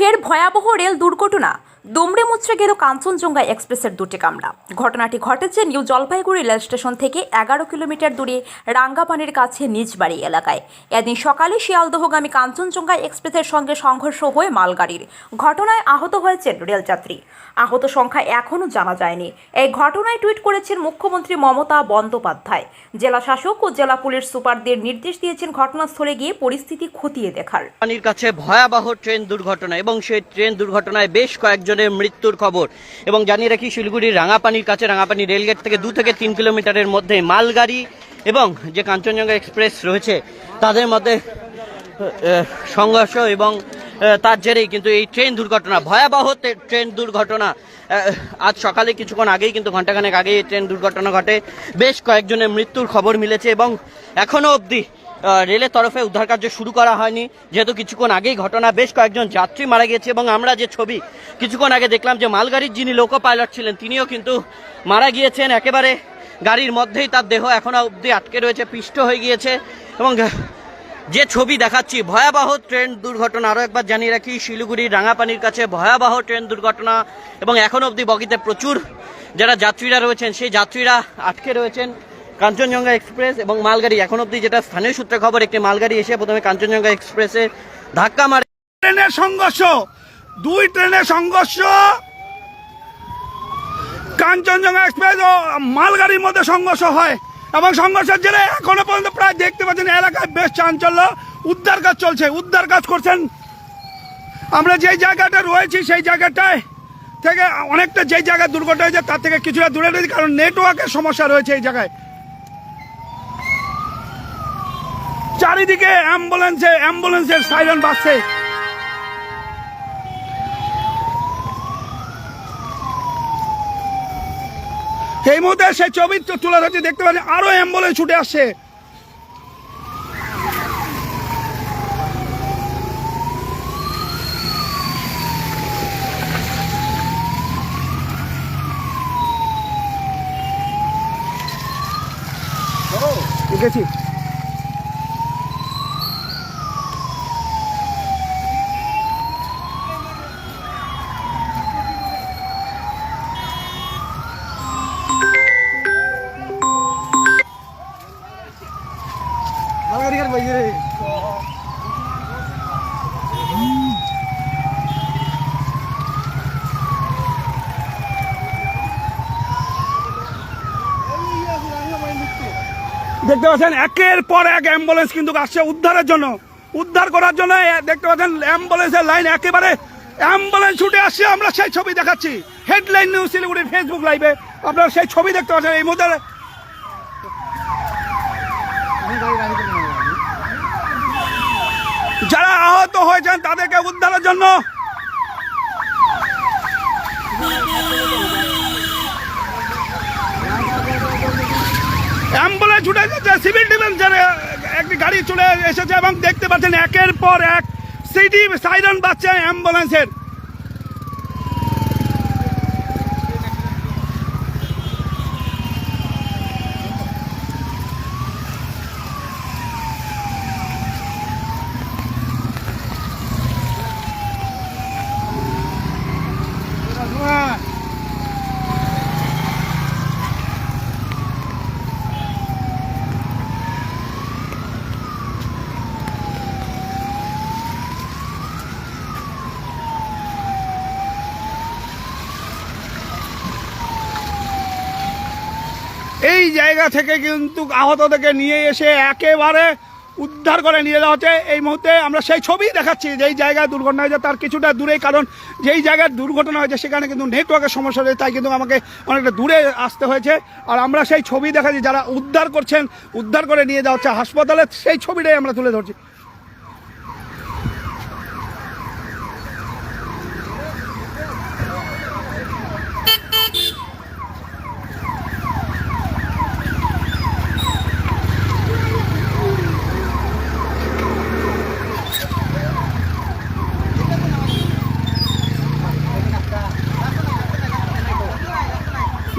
ফের ভয়াবহ রেল দুর্ঘটনা। দুমড়ে মুচড়ে গেল কাঞ্চনজঙ্ঘা এক্সপ্রেসের দুটি কামরা। ঘটনাটি ঘটেছে নিউ জলপাইগুড়ি রেল স্টেশন থেকে এগারো কিলোমিটার দূরে রাঙ্গাপানির কাছে নিজবাড়ি এলাকায়। এদিন সকালে শিয়ালদহগামী কাঞ্চনজঙ্ঘা এক্সপ্রেসের সঙ্গে সংঘর্ষ হয়ে মালগাড়ির ঘটনায় আহত হয়েছেন রেলযাত্রী। আহত সংখ্যা এখনও জানা যায়নি। এই ঘটনায় টুইট করেছেন মুখ্যমন্ত্রী মমতা বন্দ্যোপাধ্যায়। জেলা শাসক ও জেলা পুলিশ সুপারদের নির্দেশ দিয়েছেন ঘটনাস্থলে গিয়ে পরিস্থিতি খতিয়ে দেখার। পানির কাছে ভয়াবহ ট্রেন দুর্ঘটনা এবং সেই ট্রেন দুর্ঘটনায় বেশ কয়েকজনের মৃত্যুর খবর। এবং জানিয়ে রাখি, শিলিগুড়ির রাঙাপানির কাছে রাঙাপানি রেলগেট থেকে দু থেকে তিন কিলোমিটারের মধ্যে মালগাড়ি এবং যে কাঞ্চনজঙ্ঘা এক্সপ্রেস রয়েছে, তাদের মধ্যে সংঘর্ষ এবং তার জেরেই কিন্তু এই ট্রেন দুর্ঘটনা, ভয়াবহ ট্রেন দুর্ঘটনা। আজ সকালে কিছুক্ষণ আগেই কিন্তু ঘন্টাখানেক আগেই এই ট্রেন দুর্ঘটনা ঘটে। বেশ কয়েকজনের মৃত্যুর খবর মিলেছে এবং এখনও অবধি রেলের তরফে উদ্ধার কার্য শুরু করা হয়নি। যেহেতু কিছুক্ষণ আগেই ঘটনা, বেশ কয়েকজন যাত্রী মারা গিয়েছে এবং আমরা যে ছবি কিছুক্ষণ আগে দেখলাম যে মালগাড়ির যিনি লোকো পাইলট ছিলেন, তিনিও কিন্তু মারা গিয়েছেন। একেবারে গাড়ির মধ্যেই তার দেহ এখনও অবধি আটকে রয়েছে, পিষ্ট হয়ে গিয়েছে এবং যে ছবি দেখাচ্ছি, ভয়াবহ ট্রেন দুর্ঘটনা। আরও একবার জানিয়ে রাখি, শিলিগুড়ি রাঙাপানির কাছে ভয়াবহ ট্রেন দুর্ঘটনা এবং এখনও অবধি বগিতে প্রচুর যারা যাত্রীরা রয়েছেন, সেই যাত্রীরা আটকে রয়েছেন কাঞ্চনজঙ্ঘা এক্সপ্রেস এবং মালগাড়ি। এখন অবধি যেটা স্থানীয় সূত্রে খবর, একটি মালগাড়ি এসে প্রথমে কাঞ্চনজঙ্ঘা এক্সপ্রেসে ধাক্কা মারে। ট্রেনের সংঘর্ষ, দুই ট্রেনের সংঘর্ষ। কাঞ্চনজঙ্ঘা এক্সপ্রেস ও মালগাড়ির মধ্যে সংঘর্ষ হয়। এবং সংঘর্ষের জেরে এখনও পর্যন্ত প্রায় দেখতে পাচ্ছেন এলাকায় বেশ চাঞ্চল্য। উদ্ধার কাজ চলছে, উদ্ধার কাজ করছেন। আমরা যেই জায়গাটা রয়েছি সেই জায়গাটায় থেকে অনেকটা যেই জায়গায় দুর্ঘটনা হয়েছে তার থেকে কিছুটা দূরে রয়েছে, কারণ নেটওয়ার্কের সমস্যা রয়েছে এই জায়গায়। চারিদিকে অ্যাম্বুলেন্সে, অ্যাম্বুলেন্সের সাইরেন বাজছে। এই মুহূর্তে সেই ছবি তো তুলে ধরছে দেখতে পাচ্ছি আরও অ্যাম্বুলেন্স ছুটে আসছে। দেখেছি। দেখতে পাচ্ছেন, একের পর এক অ্যাম্বুলেন্স কিন্তু আসছে উদ্ধারের জন্য। উদ্ধার করার জন্য দেখতে পাচ্ছেন অ্যাম্বুলেন্সের লাইন একেবারে অ্যাম্বুলেন্স ছুটে আসছে, আমরা সেই ছবি দেখাচ্ছি। হেডলাইন নিউজ শিলিগুড়ির ফেসবুক লাইভে আপনারা সেই ছবি দেখতে পাচ্ছেন, এই মুহূর্তে যারা আহত হয়েছেন, তাদেরকে উদ্ধারের জন্য অ্যাম্বুলেন্স ছুটে যাচ্ছে সিভিল ডিফেন্সের একটি গাড়ি চলে এসেছে এবং দেখতে পাচ্ছেন একের পর এক সিটি সাইরন বাজছে অ্যাম্বুলেন্সের এই জায়গা থেকে কিন্তু আহতদেরকে নিয়ে এসে একেবারে উদ্ধার করে নিয়ে যাওয়া হচ্ছে। এই মুহূর্তে আমরা সেই ছবি দেখাচ্ছি, যেই জায়গায় দুর্ঘটনা হয়েছে তার কিছুটা দূরেই, কারণ যেই জায়গায় দুর্ঘটনা হয়েছে সেখানে কিন্তু নেটওয়ার্কের সমস্যা রয়েছে, তাই কিন্তু আমাকে অনেকটা দূরে আসতে হয়েছে। আর আমরা সেই ছবি দেখাচ্ছি, যারা উদ্ধার করছেন, উদ্ধার করে নিয়ে যাওয়া হচ্ছে হাসপাতালে, সেই ছবিটাই আমরা তুলে ধরছি।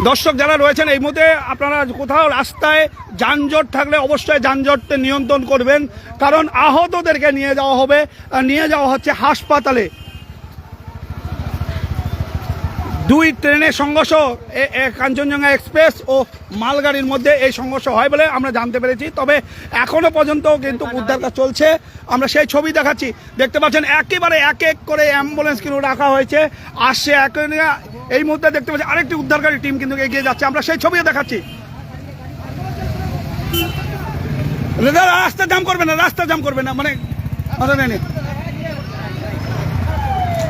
দর্শক যারা রয়েছেন, এই মুহূর্তে আপনারা কোথাও রাস্তায় যানজট থাকলে অবশ্যই যানজটকে নিয়ন্ত্রণ করবেন। কারণ আহতদেরকে নিয়ে যাওয়া হবে নিয়ে যাওয়া হচ্ছে হাসপাতালে। দুই ট্রেনের সংঘর্ষ কাঞ্চনজঙ্ঘা এক্সপ্রেস ও মালগাড়ির মধ্যে এই সংঘর্ষ হয় বলে আমরা জানতে পেরেছি। তবে এখনও পর্যন্ত কিন্তু উদ্ধার কাজ চলছে। আমরা সেই ছবি দেখাচ্ছি। দেখতে পাচ্ছেন একেবারে এক এক করে অ্যাম্বুলেন্স কিন্তু রাখা হয়েছে। আসছে এক এই মুহূর্তে দেখতে পাচ্ছি আরেকটি উদ্ধারকারী টিম কিন্তু এগিয়ে যাচ্ছে। আমরা সেই ছবিও দেখাচ্ছি। রাস্তা জাম করবে না রাস্তা জাম করবে না মানে মানে।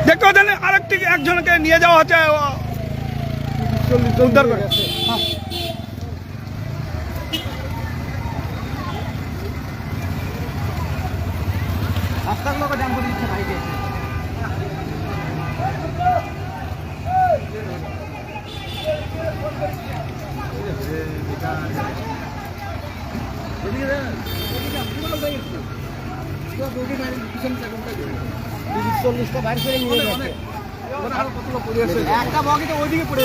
দেখতে পাচ্ছেন আরেকটি একজনকে নিয়ে যাওয়া হচ্ছে উদ্ধার করে।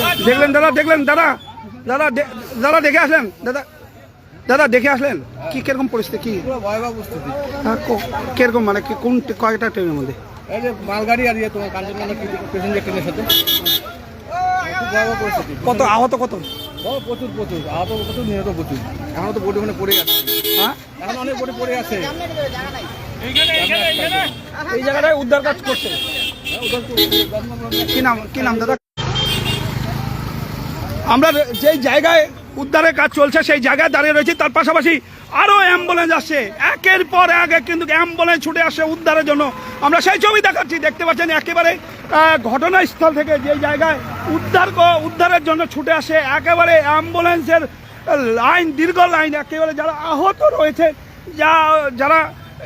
হ্যাঁ। দেখলেন দাদা দেখলেন দাদা দাদা দাদা দেখে আসলেন? দাদা দাদা দেখে আসলেন? কি কীরকম পরিস্থিতি কি? ভয়াবহ পরিস্থিতি। কো- কীরকম মানে কি কোন কয়টা ট্রেনের মধ্যে? মালগাড়ি আর ইয়ে তোমার প্যাসেঞ্জার ট্রেনের সাথে? খুব ভয়াবহ পরিস্থিতি। কত আহত কত? প্রচুর প্রচুর। আহত প্রচুর নিহত প্রচুর। এখনও তো বডি ওখানে পড়ে আছে। হ্যাঁ? এখন অনেক বডি পড়ে আছে। এই জায়গাটায় উদ্ধার কাজ করছে। কি নাম কি নাম দাদা? আমরা যেই জায়গায় উদ্ধারের কাজ চলছে সেই জায়গায় দাঁড়িয়ে রয়েছি। তার পাশাপাশি আরও অ্যাম্বুলেন্স আসছে। একের পর এক কিন্তু অ্যাম্বুলেন্স ছুটে আসছে উদ্ধারের জন্য। আমরা সেই ছবি দেখাচ্ছি দেখতে পাচ্ছেন একেবারে আহ, ঘটনাস্থল থেকে যে জায়গায় উদ্ধার উদ্ধারের জন্য ছুটে আসে একেবারে অ্যাম্বুলেন্সের লাইন দীর্ঘ লাইন একেবারে যারা আহত রয়েছে যা যারা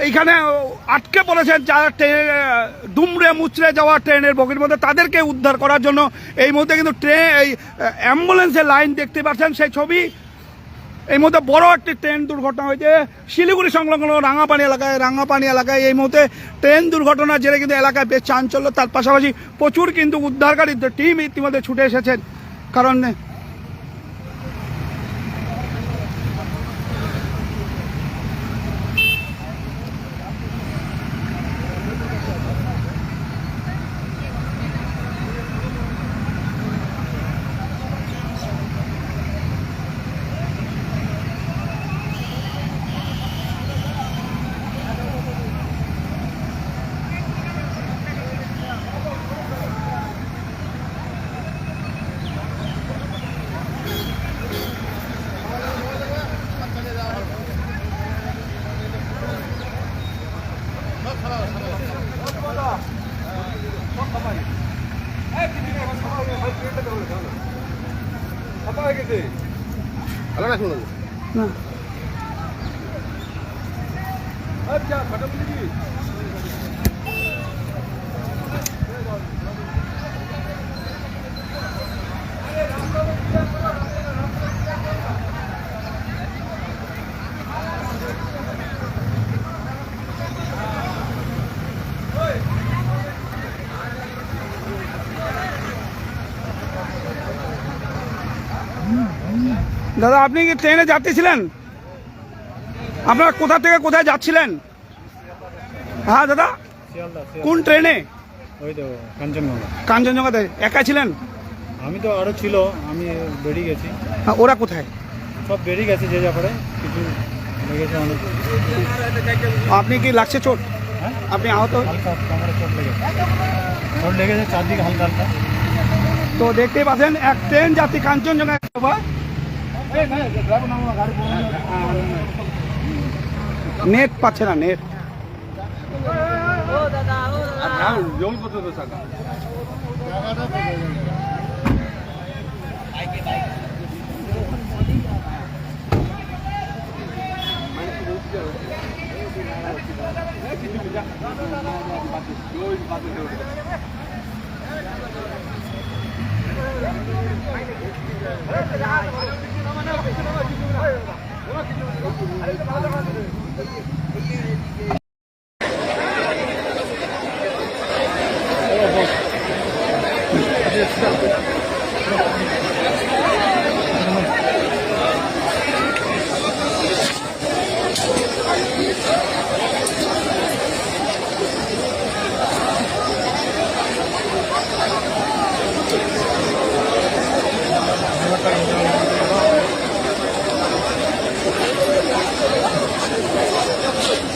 এইখানে আটকে পড়েছেন যারা ট্রেনে, দুমড়ে মুচড়ে যাওয়া ট্রেনের বগির মধ্যে, তাদেরকে উদ্ধার করার জন্য এই মুহূর্তে কিন্তু ট্রেন, এই অ্যাম্বুলেন্সের লাইন দেখতে পাচ্ছেন সেই ছবি। এই মুহূর্তে বড় একটি ট্রেন দুর্ঘটনা হয়েছে। শিলিগুড়ি সংলগ্ন রাঙাপানি এলাকায় রাঙাপানি এলাকায় এই মুহূর্তে ট্রেন দুর্ঘটনা জেরে কিন্তু এলাকায় বেশ চাঞ্চল্য। তার পাশাপাশি প্রচুর কিন্তু উদ্ধারকারী টিম ইতিমধ্যে ছুটে এসেছেন। কারণ না। দাদা আপনি কি ট্রেনে যাত্রী ছিলেন? আপনারা কোথা থেকে কোথায় যাচ্ছিলেন? হ্যাঁ দাদা? কোন ট্রেনে? ওই তো কাঞ্চনজঙ্ঘা। কাঞ্চনজঙ্ঘাতে একা ছিলেন? আমি তো আরও ছিল আমি বেরিয়ে গেছি। হ্যাঁ, ওরা কোথায়? সব বেরিয়ে গেছে যে ব্যাপারে কিছু লেগেছে অনেক। আপনি কি লাগছে চোট? হ্যাঁ? আপনি আহত? চোট লেগেছে। চোট লেগেছে চারদিকে হালকা হালকা। তো দেখতেই পাচ্ছেন এক ট্রেন যাত্রী কাঞ্চনজঙ্ঘা নেট পাচ্ছে না নেট জল করতে তো টাকা Thank.